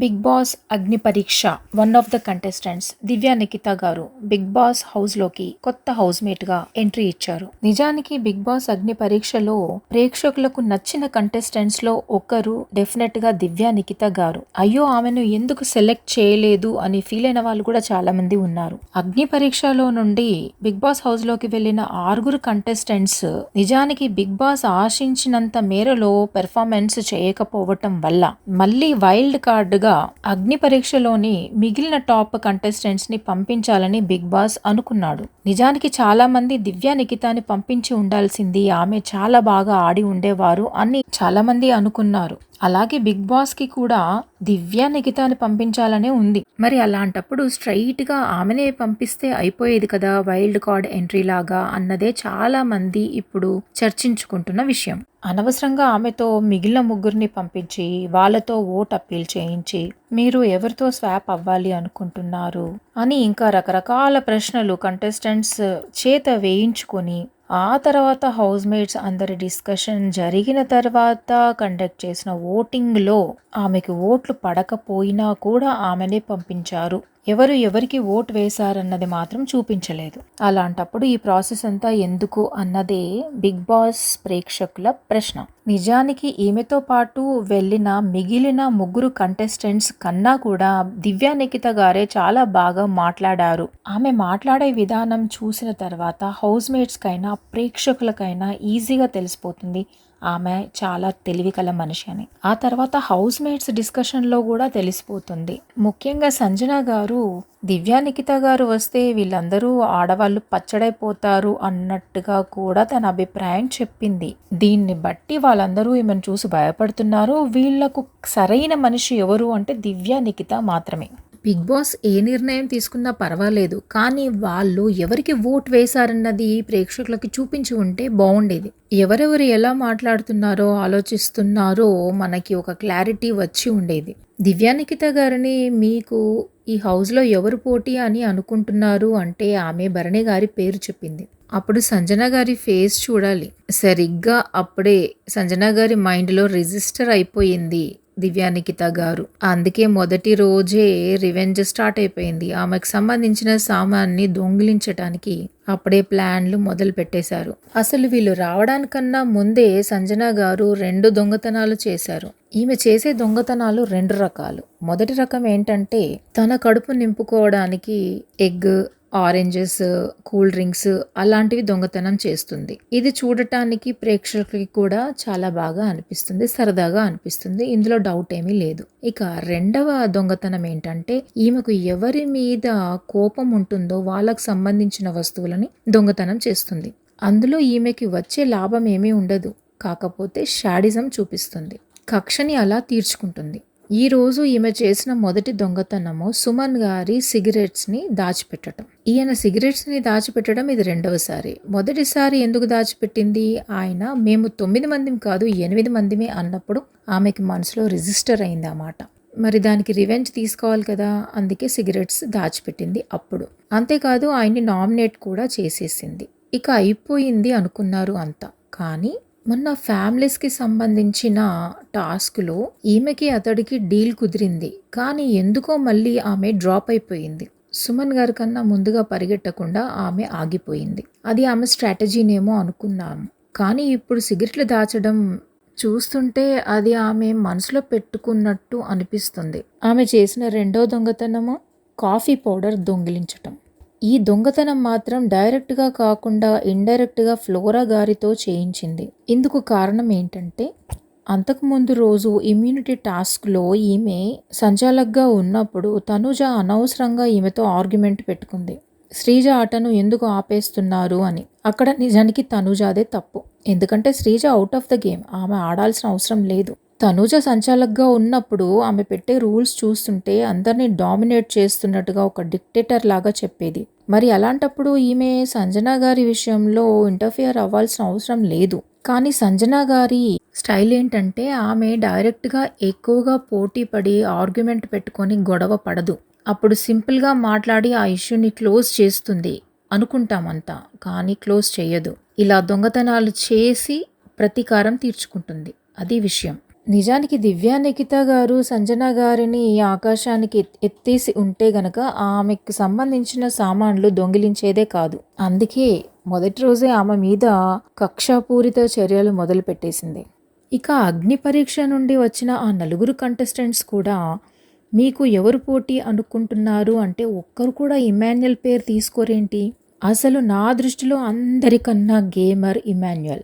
Bigg Boss Agni Pariksha one of the contestants Divya Nikhitha గారు Bigg boss హౌస్లోకి కొత్త house మేట్గా entry ఇచ్చారు. నిజానికి బిగ్ బాస్ అగ్ని పరీక్షలో ప్రేక్షకులకు నచ్చిన కంటెస్టెంట్స్లో ఒకరు డెఫినెట్గా దివ్యా నిఖిత గారు. అయ్యో ఆమెను ఎందుకు సెలెక్ట్ చేయలేదు అని ఫీల్ అయిన వాళ్ళు కూడా చాలా మంది ఉన్నారు. అగ్ని పరీక్షలో నుండి బిగ్ బాస్ హౌస్లోకి వెళ్ళిన ఆరుగురు కంటెస్టెంట్స్ నిజానికి బిగ్ బాస్ ఆశించినంత మేరలో పెర్ఫార్మెన్స్ చేయకపోవటం వల్ల మళ్ళీ వైల్డ్ కార్డ్ గా అగ్ని పరీక్షలోని మిగిలిన టాప్ కంటెస్టెంట్స్ని పంపించాలని బిగ్ బాస్ అనుకున్నాడు. నిజానికి చాలామంది దివ్య నిఖితాని పంపించి ఉండాల్సింది ఆమె చాలా బాగా ఆడి ఉండేవారు అని చాలామంది అనుకున్నారు. అలాగే బిగ్ బాస్కి కూడా దివ్య నిఖితాని పంపించాలనే ఉంది. మరి అలాంటప్పుడు స్ట్రైట్గా ఆమెనే పంపిస్తే అయిపోయేది కదా వైల్డ్ కార్డ్ ఎంట్రీ లాగా అన్నదే చాలా మంది ఇప్పుడు చర్చించుకుంటున్న విషయం. అనవసరంగా ఆమెతో మిగిలిన ముగ్గురిని పంపించి వాళ్ళతో ఓట్ అప్పీల్ చేయించి మీరు ఎవరితో స్వాప్ అవ్వాలి అనుకుంటున్నారు అని ఇంకా రకరకాల ప్రశ్నలు కంటెస్టెంట్స్ చేత వేయించుకొని ఆ తర్వాత హౌస్ మేట్స్ అందరి డిస్కషన్ జరిగిన తర్వాత కండక్ట్ చేసిన ఓటింగ్లో ఆమెకు ఓట్లు పడకపోయినా కూడా ఆమెనే పంపించారు. ఎవరు ఎవరికి ఓటు వేశారన్నది మాత్రం చూపించలేదు. అలాంటప్పుడు ఈ ప్రాసెస్ అంతా ఎందుకు అన్నదే బిగ్ బాస్ ప్రేక్షకుల ప్రశ్న. నిజానికి ఈమెతో పాటు వెళ్ళిన మిగిలిన ముగ్గురు కంటెస్టెంట్స్ కన్నా కూడా దివ్యా నిఖిత గారే చాలా బాగా మాట్లాడారు. ఆమె మాట్లాడే విధానం చూసిన తర్వాత హౌస్ మేట్స్కైనా ప్రేక్షకులకైనా ఈజీగా తెలిసిపోతుంది. ఆమె చాలా తెలివి కల మనిషి అని. ఆ తర్వాత హౌస్ మేట్స్ డిస్కషన్లో కూడా తెలిసిపోతుంది. ముఖ్యంగా సంజన గారు దివ్యా నిఖిత గారు వస్తే వీళ్ళందరూ ఆడవాళ్ళు పచ్చడైపోతారు అన్నట్టుగా కూడా తన అభిప్రాయం చెప్పింది. దీన్ని బట్టి వాళ్ళందరూ ఈమెను చూసి భయపడుతున్నారు. వీళ్ళకు సరైన మనిషి ఎవరు అంటే దివ్యా నిఖిత మాత్రమే. బిగ్ బాస్ ఏ నిర్ణయం తీసుకున్నా పర్వాలేదు కానీ వాళ్ళు ఎవరికి ఓట్ వేశారన్నది ప్రేక్షకులకి చూపించి ఉంటే బాగుండేది. ఎవరెవరు ఎలా మాట్లాడుతున్నారో ఆలోచిస్తున్నారో మనకి ఒక క్లారిటీ వచ్చి ఉండేది. దివ్యానికిత గారిని మీకు ఈ హౌస్లో ఎవరు పోటీ అని అనుకుంటున్నారు అంటే ఆమె భరణి గారి పేరు చెప్పింది. అప్పుడు సంజన గారి ఫేస్ చూడాలి. సరిగ్గా అప్పుడే సంజన గారి మైండ్లో రిజిస్టర్ అయిపోయింది. దివ్యానికిత గారు అందుకే మొదటి రోజే రివెంజ్ స్టార్ట్ అయిపోయింది. ఆమెకు సంబంధించిన సామాన్ని దొంగిలించటానికి అప్పుడే ప్లాన్లు మొదలు పెట్టేశారు. అసలు వీళ్ళు రావడానికన్నా ముందే సంజన గారు రెండు దొంగతనాలు చేశారు. ఈమె చేసే దొంగతనాలు రెండు రకాలు. మొదటి రకం ఏంటంటే తన కడుపు నింపుకోవడానికి ఎగ్ ఆరెంజెస్ కూల్ డ్రింక్స్ అలాంటివి దొంగతనం చేస్తుంది. ఇది చూడటానికి ప్రేక్షకులకి కూడా చాలా బాగా అనిపిస్తుంది సరదాగా అనిపిస్తుంది. ఇందులో డౌట్ ఏమీ లేదు. ఇక రెండవ దొంగతనం ఏంటంటే ఈమెకు ఎవరి మీద కోపం ఉంటుందో వాళ్ళకు సంబంధించిన వస్తువులని దొంగతనం చేస్తుంది. అందులో ఈమెకి వచ్చే లాభం ఏమీ ఉండదు. కాకపోతే షాడిజం చూపిస్తుంది. కక్షని అలా తీర్చుకుంటుంది. ఈరోజు ఈమె చేసిన మొదటి దొంగతనము సుమన్ గారి సిగరెట్స్ని దాచిపెట్టడం ఈయన సిగరెట్స్ని దాచిపెట్టడం ఇది రెండవసారి. మొదటిసారి ఎందుకు దాచిపెట్టింది? ఆయన మేము తొమ్మిది మందిమి కాదు ఎనిమిది మందిమే అన్నప్పుడు ఆమెకి మనసులో రిజిస్టర్ అయింది అన్నమాట మరి దానికి రివెంజ్ తీసుకోవాలి కదా అందుకే సిగరెట్స్ దాచిపెట్టింది అప్పుడు. అంతేకాదు ఆయన్ని నామినేట్ కూడా చేసేసింది. ఇక అయిపోయింది అనుకున్నారు అంతా. కానీ మొన్న ఫ్యామిలీస్కి సంబంధించిన టాస్క్లో ఈమెకి అతడికి డీల్ కుదిరింది. కానీ ఎందుకో మళ్ళీ ఆమె డ్రాప్ అయిపోయింది. సుమన్ గారి కన్నా ముందుగా పరిగెట్టకుండా ఆమె ఆగిపోయింది. అది ఆమె స్ట్రాటజీనేమో అనుకున్నాము. కానీ ఇప్పుడు సిగరెట్లు దాచడం చూస్తుంటే అది ఆమె మనసులో పెట్టుకున్నట్టు అనిపిస్తుంది. ఆమె చేసిన రెండో దొంగతనము కాఫీ పౌడర్ దొంగిలించటం. ఈ దొంగతనం మాత్రం డైరెక్ట్గా కాకుండా ఇండైరెక్ట్గా ఫ్లోరా గారితో చేయించింది. ఇందుకు కారణం ఏంటంటే అంతకుముందు రోజు ఇమ్యూనిటీ టాస్క్లో ఈమె సంచాలక్గా ఉన్నప్పుడు తనుజ అనవసరంగా ఈమెతో ఆర్గ్యుమెంట్ పెట్టుకుంది. శ్రీజ ఆటను ఎందుకు ఆపేస్తున్నారు అని. అక్కడ నిజానికి తనుజాదే తప్పు. ఎందుకంటే Sreeja out of the game. ఆమె ఆడాల్సిన అవసరం లేదు. తనుజ సంచాలక్గా ఉన్నప్పుడు ఆమె పెట్టే రూల్స్ చూస్తుంటే అందరినీ డామినేట్ చేస్తున్నట్టుగా ఒక డిక్టేటర్ లాగా చెప్పేది. మరి అలాంటప్పుడు ఈమె సంజన గారి విషయంలో ఇంటర్ఫియర్ అవ్వాల్సిన అవసరం లేదు. కానీ సంజన గారి స్టైల్ ఏంటంటే ఆమె డైరెక్ట్గా ఎక్కువగా పోటీ పడి ఆర్గ్యుమెంట్ పెట్టుకొని గొడవ పడదు. అప్పుడు సింపుల్గా మాట్లాడి ఆ ఇష్యూని క్లోజ్ చేస్తుంది అనుకుంటామంతా కానీ క్లోజ్ చేయదు. ఇలా దొంగతనాలు చేసి ప్రతీకారం తీర్చుకుంటుంది. అది విషయం. నిజానికి దివ్యా నిఖిత గారు సంజన గారిని ఆకాశానికి ఎత్- ఎత్తేసి ఉంటే గనక ఆమెకు సంబంధించిన సామాన్లు దొంగిలించేదే కాదు. అందుకే మొదటి రోజే ఆమె మీద కక్షాపూరిత చర్యలు మొదలు పెట్టేసింది. ఇక అగ్ని పరీక్ష నుండి వచ్చిన ఆ నలుగురు కంటెస్టెంట్స్ కూడా మీకు ఎవరు పోటీ అనుకుంటున్నారు అంటే ఒక్కరు కూడా ఇమాన్యుయల్ పేరు తీసుకోరేంటి? అసలు నా దృష్టిలో అందరికన్నా గేమర్ ఇమాన్యుయల్.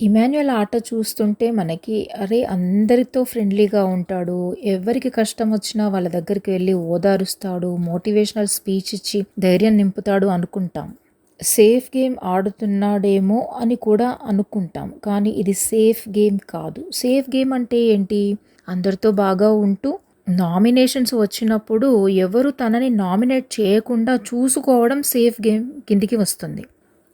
ఇమాన్యుయల్ ఆట చూస్తుంటే మనకి అరే అందరితో ఫ్రెండ్లీగా ఉంటాడు. ఎవరికి కష్టం వచ్చినా వాళ్ళ దగ్గరికి వెళ్ళి ఓదారుస్తాడు మోటివేషనల్ స్పీచ్ ఇచ్చి ధైర్యం నింపుతాడు అనుకుంటాం. సేఫ్ గేమ్ ఆడుతున్నాడేమో అని కూడా అనుకుంటాం. కానీ ఇది సేఫ్ గేమ్ కాదు. సేఫ్ గేమ్ అంటే ఏంటి? అందరితో బాగా ఉంటూ నామినేషన్స్ వచ్చినప్పుడు ఎవరు తనని నామినేట్ చేయకుండా చూసుకోవడం సేఫ్ గేమ్ కిందికి వస్తుంది.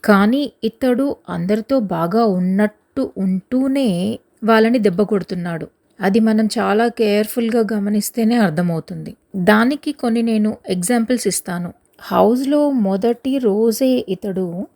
కానీ ఇతడు అందరితో బాగా ఉన్నట్టు ఉంటూనే వాళ్ళని దెబ్బ కొడుతున్నాడు. అది మనం చాలా కేర్ఫుల్గా గమనిస్తేనే అర్థమవుతుంది. దానికి కొన్ని నేను ఎగ్జాంపుల్స్ ఇస్తాను. హౌస్లో మొదటి రోజే ఇతడు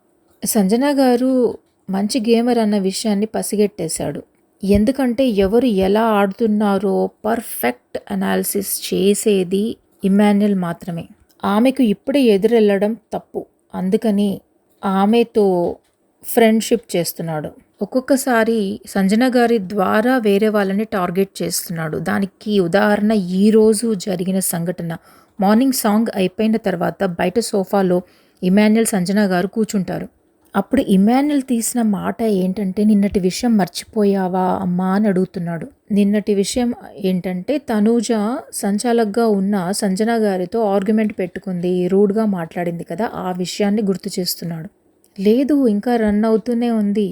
సంజన గారు మంచి గేమర్ అన్న విషయాన్ని పసిగెట్టేశాడు. ఎందుకంటే ఎవరు ఎలా ఆడుతున్నారో పర్ఫెక్ట్ అనాలిసిస్ చేసేది ఇమాన్యుల్ మాత్రమే. ఆమెకు ఇప్పుడే ఎదురెళ్ళడం తప్పు. అందుకని ఆమెతో ఫ్రెండ్షిప్ చేస్తున్నాడు. ఒక్కొక్కసారి సంజన గారి ద్వారా వేరే వాళ్ళని టార్గెట్ చేస్తున్నాడు. దానికి ఉదాహరణ ఈ రోజు జరిగిన సంఘటన. మార్నింగ్ సాంగ్ అయిపోయిన తర్వాత బయట సోఫాలో ఇమాన్యుల్ సంజన గారు కూర్చుంటారు. అప్పుడు ఇమాన్యుల్ తీసిన మాట ఏంటంటే నిన్నటి విషయం మర్చిపోయావా అమ్మా అని అడుగుతున్నాడు. నిన్నటి విషయం ఏంటంటే తనూజ సంచాలక్గా ఉన్న సంజన గారితో ఆర్గ్యుమెంట్ పెట్టుకుంది రూడ్గా మాట్లాడింది కదా ఆ విషయాన్ని గుర్తు చేస్తున్నాడు. లేదు ఇంకా రన్ అవుతూనే ఉంది.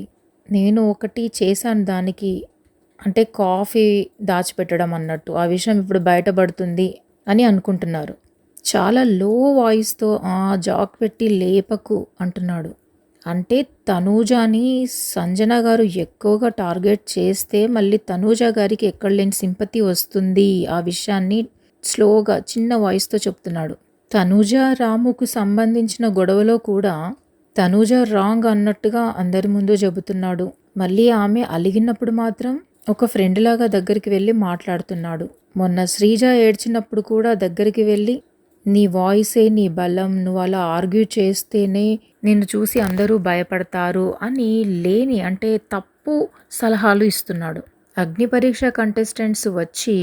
నేను ఒకటి చేశాను దానికి. అంటే కాఫీ దాచిపెట్టడం అన్నట్టు. ఆ విషయం ఇప్పుడు బయటపడుతుంది అని అనుకుంటున్నారు. చాలా లో వాయిస్తో ఆ జాక్ పెట్టి లేపకు అంటున్నాడు. అంటే తనూజాని సంజన గారు ఎక్కువగా టార్గెట్ చేస్తే మళ్ళీ తనూజ గారికి ఎక్కడ లేని సింపతి వస్తుంది ఆ విషయాన్ని స్లోగా చిన్న వాయిస్తో చెప్తున్నాడు. తనూజ రాముకు సంబంధించిన గొడవలో కూడా తనూజ రాంగ్ అన్నట్టుగా అందరి ముందు చెబుతున్నాడు. మళ్ళీ ఆమె అలిగినప్పుడు మాత్రం ఒక ఫ్రెండ్ లాగా దగ్గరికి వెళ్ళి మాట్లాడుతున్నాడు. మొన్న శ్రీజ ఏడ్చినప్పుడు కూడా దగ్గరికి వెళ్ళి నీ వాయిసే నీ బలం నువ్వు అలా ఆర్గ్యూ చేస్తేనే నిన్ను చూసి అందరూ భయపడతారు అని లేని అంటే తప్పు సలహాలు ఇస్తున్నాడు. అగ్ని పరీక్ష కంటెస్టెంట్స్ వచ్చి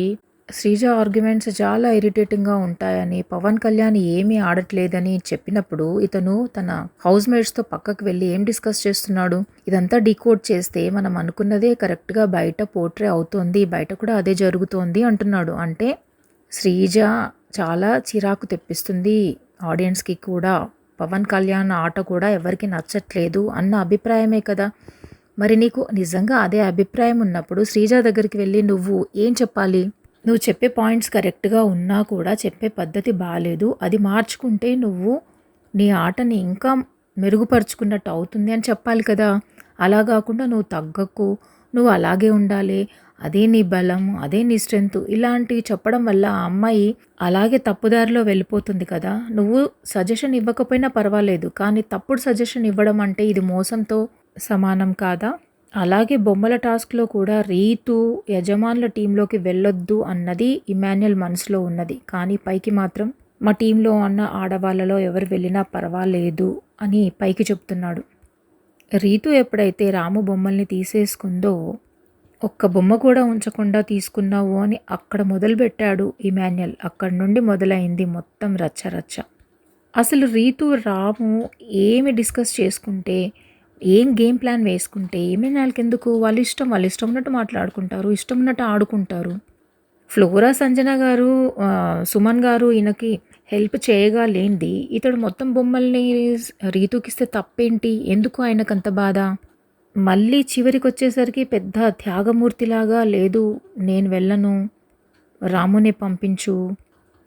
శ్రీజ ఆర్గ్యుమెంట్స్ చాలా ఇరిటేటింగ్గా ఉంటాయని పవన్ కళ్యాణ్ ఏమీ ఆడట్లేదని చెప్పినప్పుడు ఇతను తన హౌస్ మేట్స్తో పక్కకు వెళ్ళి ఏం డిస్కస్ చేస్తున్నాడు? ఇదంతా డీకోడ్ చేస్తే మనం అనుకున్నదే కరెక్ట్గా బయట పోర్ట్రే అవుతోంది బయట కూడా అదే జరుగుతోంది అంటున్నాడు. అంటే శ్రీజ చాలా చిరాకు తెప్పిస్తుంది ఆడియన్స్కి కూడా. పవన్ కళ్యాణ్ ఆట కూడా ఎవరికి నచ్చట్లేదు అన్న అభిప్రాయమే కదా. మరి నీకు నిజంగా అదే అభిప్రాయం ఉన్నప్పుడు శ్రీజ దగ్గరికి వెళ్ళి నువ్వు ఏం చెప్పాలి? నువ్వు చెప్పే పాయింట్స్ కరెక్ట్గా ఉన్నా కూడా చెప్పే పద్ధతి బాగాలేదు అది మార్చుకుంటే నువ్వు నీ ఆటని ఇంకా మెరుగుపరుచుకున్నట్టు అవుతుంది అని చెప్పాలి కదా. అలా కాకుండా నువ్వు తగ్గకు నువ్వు అలాగే ఉండాలి. అదే నీ బలం అదే నీ స్ట్రెంగ్త్ ఇలాంటివి చెప్పడం వల్ల ఆ అమ్మాయి అలాగే తప్పుదారిలో వెళ్ళిపోతుంది కదా. నువ్వు సజెషన్ ఇవ్వకపోయినా పర్వాలేదు కానీ తప్పుడు సజెషన్ ఇవ్వడం అంటే ఇది మోసంతో సమానం కాదా? అలాగే బొమ్మల టాస్క్లో కూడా రీతు యజమానుల టీంలోకి వెళ్ళొద్దు అన్నది ఇమాన్యుల్ మనసులో ఉన్నది. కానీ పైకి మాత్రం మా టీంలో ఉన్న ఆడవాళ్ళలో ఎవరు వెళ్ళినా పర్వాలేదు అని పైకి చెప్తున్నాడు. రీతు ఎప్పుడైతే రాము బొమ్మల్ని తీసేసుకుందో ఒక్క బొమ్మ కూడా ఉంచకుండా తీసుకున్నావు అని అక్కడ మొదలుపెట్టాడు ఇమాన్యుయల్. అక్కడి నుండి మొదలైంది మొత్తం రచ్చ రచ్చ. అసలు రీతు రాము ఏమి డిస్కస్ చేసుకుంటే ఏం గేమ్ ప్లాన్ వేసుకుంటే ఏమైనా ఎందుకు వాళ్ళు ఇష్టం వాళ్ళ ఇష్టం ఉన్నట్టు మాట్లాడుకుంటారు ఇష్టం ఉన్నట్టు ఆడుకుంటారు. ఫ్లోరా సంజన గారు సుమన్ గారు ఈయనకి హెల్ప్ చేయగా లేనిది ఇతడు మొత్తం బొమ్మల్ని రీతుకిస్తే తప్పేంటి? ఎందుకు ఆయనకంత బాధ? మళ్ళీ చివరికి వచ్చేసరికి పెద్ద త్యాగమూర్తిలాగా లేదు నేను వెళ్ళను రాముని పంపించు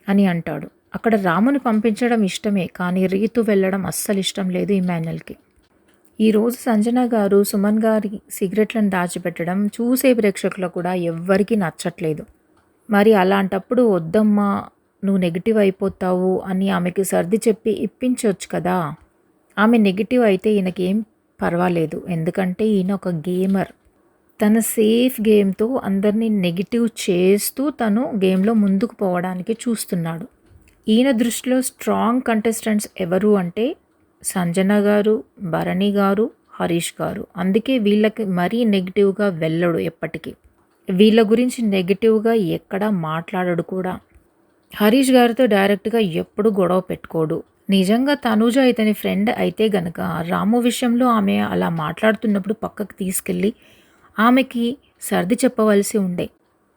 అని అంటాడు. అక్కడ రాముని పంపించడం ఇష్టమే కానీ రీతు వెళ్ళడం అస్సలు ఇష్టం లేదు ఇమాన్యుల్కి ఈరోజు సంజన గారు సుమన్ గారి సిగరెట్లను దాచిపెట్టడం చూసే ప్రేక్షకులు కూడా ఎవ్వరికీ నచ్చట్లేదు. మరి అలాంటప్పుడు వద్దమ్మా నువ్వు నెగిటివ్ అయిపోతావు అని ఆమెకి సర్ది చెప్పి ఇప్పించవచ్చు కదా. ఆమె నెగిటివ్ అయితే ఈయనకేం పర్వాలేదు. ఎందుకంటే ఈయన ఒక గేమర్ తన సేఫ్ గేమ్తో అందరినీ నెగిటివ్ చేస్తూ తను గేమ్లో ముందుకు పోవడానికి చూస్తున్నాడు. ఈయన దృష్టిలో స్ట్రాంగ్ కంటెస్టెంట్స్ ఎవరు అంటే సంజన గారు భరణి గారు హరీష్ గారు. అందుకే వీళ్ళకి మరీ నెగిటివ్గా వెళ్ళడు ఎప్పటికీ. వీళ్ళ గురించి నెగిటివ్గా ఎక్కడా మాట్లాడడు కూడా. హరీష్ గారితో డైరెక్ట్గా ఎప్పుడు గొడవ పెట్టుకోడు. నిజంగా తనూజ ఇతని ఫ్రెండ్ అయితే గనక రాము విషయంలో ఆమె అలా మాట్లాడుతున్నప్పుడు పక్కకు తీసుకెళ్ళి ఆమెకి సర్ది చెప్పవలసి ఉండే.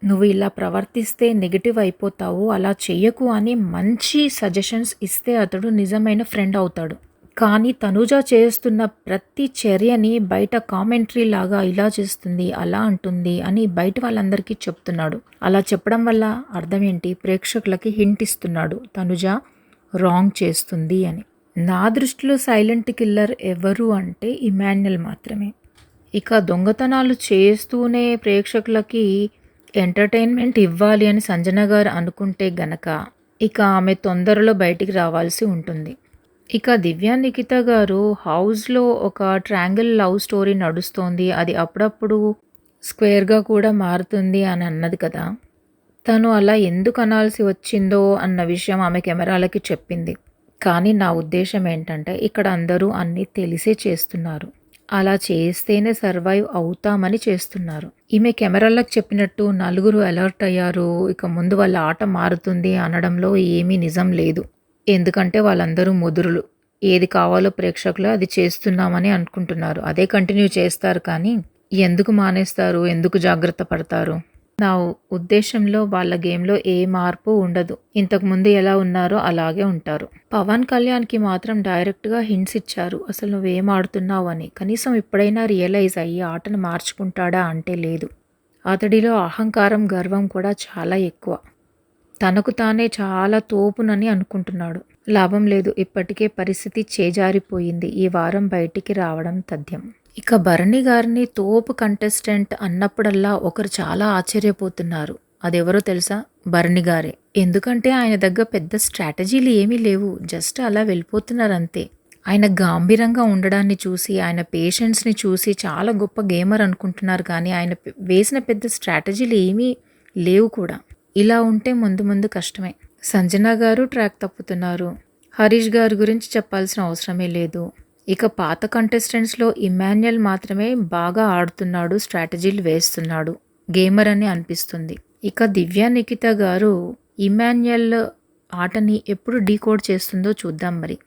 నువ్వు ఇలా ప్రవర్తిస్తే నెగిటివ్ అయిపోతావు అలా చెయ్యకు అని మంచి సజెషన్స్ ఇస్తే అతడు నిజమైన ఫ్రెండ్ అవుతాడు. కానీ తనుజ చేస్తున్న ప్రతి చర్యని బయట కామెంటరీ లాగా ఇలా చేస్తుంది అలా అంటుంది అని బయట వాళ్ళందరికీ చెప్తున్నాడు. అలా చెప్పడం వల్ల అర్థం ఏంటి ప్రేక్షకులకి హింట్ ఇస్తున్నాడు. తనుజ రాంగ్ చేస్తుంది అని. నా దృష్టిలో సైలెంట్ కిల్లర్ ఎవరు అంటే ఇమాన్యుల్ మాత్రమే. ఇక దొంగతనాలు చేస్తూనే ప్రేక్షకులకి ఎంటర్టైన్మెంట్ ఇవ్వాలి అని సంజన గారు అనుకుంటే గనక ఇక ఆమె తొందరలో బయటికి రావాల్సి ఉంటుంది. ఇక దివ్యా నిఖిత గారు హౌస్లో ఒక ట్రాంగిల్ లవ్ స్టోరీ నడుస్తోంది. అది అప్పుడప్పుడు స్క్వేర్గా కూడా మారుతుంది అని అన్నది కదా. తను అలా ఎందుకు అనాల్సి వచ్చిందో అన్న విషయం ఆమె కెమెరాలకి చెప్పింది. కానీ నా ఉద్దేశం ఏంటంటే ఇక్కడ అందరూ అన్నీ తెలిసే చేస్తున్నారు. అలా చేస్తేనే సర్వైవ్ అవుతామని చేస్తున్నారు. ఈమె కెమెరాలకు చెప్పినట్టు నలుగురు అలర్ట్ అయ్యారు. ఇక ముందు వాళ్ళ ఆట మారుతుంది అనడంలో ఏమీ నిజం లేదు. ఎందుకంటే వాళ్ళందరూ ముదురులు. ఏది కావాలో ప్రేక్షకులు అది చేస్తున్నామని అనుకుంటున్నారు. అదే కంటిన్యూ చేస్తారు కానీ ఎందుకు మానేస్తారు? ఎందుకు జాగ్రత్త పడతారు? నా ఉద్దేశంలో వాళ్ళ గేమ్లో ఏ మార్పు ఉండదు. ఇంతకు ముందు ఎలా ఉన్నారో అలాగే ఉంటారు. పవన్ కళ్యాణ్కి మాత్రం డైరెక్ట్గా హింట్స్ ఇచ్చారు. అసలు నువ్వేం ఆడుతున్నావు అని. కనీసం ఇప్పుడైనా రియలైజ్ అయ్యి ఆటను మార్చుకుంటాడా అంటే లేదు. అతడిలో అహంకారం గర్వం కూడా చాలా ఎక్కువ. తనకు తానే చాలా తోపునని అనుకుంటున్నాడు. లాభం లేదు. ఇప్పటికే పరిస్థితి చేజారిపోయింది. ఈ వారం బయటికి రావడం తథ్యం. ఇక భరణి గారిని తోపు కంటెస్టెంట్ అన్నప్పుడల్లా ఒకరు చాలా ఆశ్చర్యపోతున్నారు. అదెవరో తెలుసా? భరణి గారే. ఎందుకంటే ఆయన దగ్గర పెద్ద స్ట్రాటజీలు ఏమీ లేవు. జస్ట్ అలా వెళ్ళిపోతున్నారు అంతే ఆయన గాంభీరంగా ఉండడాన్ని చూసి ఆయన పేషెంట్స్ని చూసి చాలా గొప్ప గేమర్ అనుకుంటున్నారు కానీ ఆయన వేసిన పెద్ద స్ట్రాటజీలు ఏమీ లేవు కూడా. ఇలా ఉంటే ముందు ముందు కష్టమే. సంజన గారు ట్రాక్ తప్పుతున్నారు. హరీష్ గారి గురించి చెప్పాల్సిన అవసరమే లేదు. ఇక పాత కంటెస్టెంట్స్లో ఇమాన్యుయల్ మాత్రమే బాగా ఆడుతున్నాడు స్ట్రాటజీలు వేస్తున్నాడు. గేమర్ అని అనిపిస్తుంది. ఇక దివ్య నిఖిత గారు ఇమాన్యుయల్ ఆటని ఎప్పుడు డీకోడ్ చేస్తుందో చూద్దాం మరి.